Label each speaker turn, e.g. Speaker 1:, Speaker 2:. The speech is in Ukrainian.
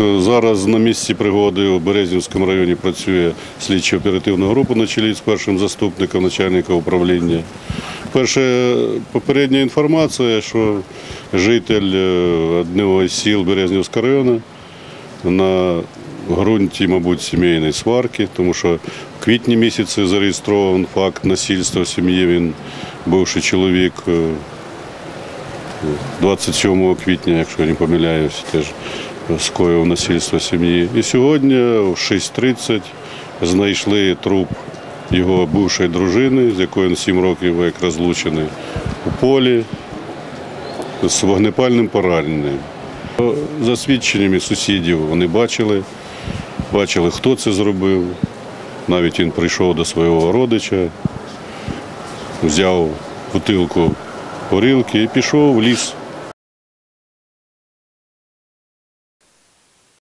Speaker 1: е, зараз на місці пригоди у Березнівському районі працює слідчо-оперативна група на чолі з першим заступником начальника управління. Перша попередня інформація, що житель е, одного із сіл Березнівського району на ґрунті, мабуть, сімейної сварки, тому що в квітні місяці зареєстрований факт насильства в сім'ї. Він бивший чоловік е, 27 квітня, якщо я не помиляюсь, теж скоїв насильство сім'ї. І сьогодні в 6.30 знайшли труп його бившої дружини, з якою він 7 років як розлучений, у полі з вогнепальним пораненням. За свідченнями сусідів вони бачили, бачили, хто це зробив. Навіть він прийшов до свого родича, взяв бутилку горілки і пішов в ліс